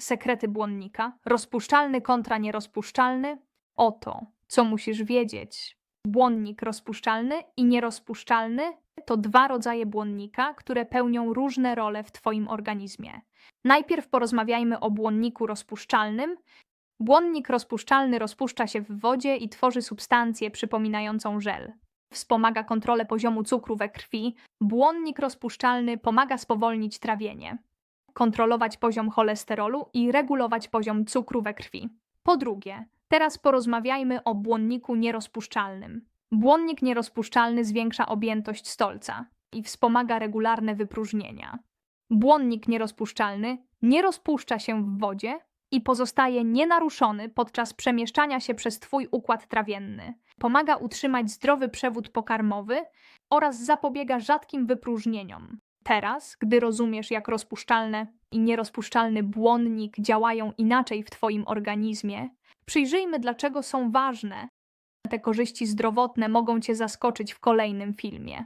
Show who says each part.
Speaker 1: Sekrety błonnika, rozpuszczalny kontra nierozpuszczalny. Oto, co musisz wiedzieć. Błonnik rozpuszczalny i nierozpuszczalny to dwa rodzaje błonnika, które pełnią różne role w Twoim organizmie. Najpierw porozmawiajmy o błonniku rozpuszczalnym. Błonnik rozpuszczalny rozpuszcza się w wodzie i tworzy substancję przypominającą żel. Wspomaga kontrolę poziomu cukru we krwi. Błonnik rozpuszczalny pomaga spowolnić trawienie, kontrolować poziom cholesterolu i regulować poziom cukru we krwi. Po drugie, teraz porozmawiajmy o błonniku nierozpuszczalnym. Błonnik nierozpuszczalny zwiększa objętość stolca i wspomaga regularne wypróżnienia. Błonnik nierozpuszczalny nie rozpuszcza się w wodzie i pozostaje nienaruszony podczas przemieszczania się przez Twój układ trawienny. Pomaga utrzymać zdrowy przewód pokarmowy oraz zapobiega rzadkim wypróżnieniom. Teraz, gdy rozumiesz, jak rozpuszczalne i nierozpuszczalny błonnik działają inaczej w Twoim organizmie, przyjrzyjmy, dlaczego są ważne. Te korzyści zdrowotne mogą Cię zaskoczyć w kolejnym filmie.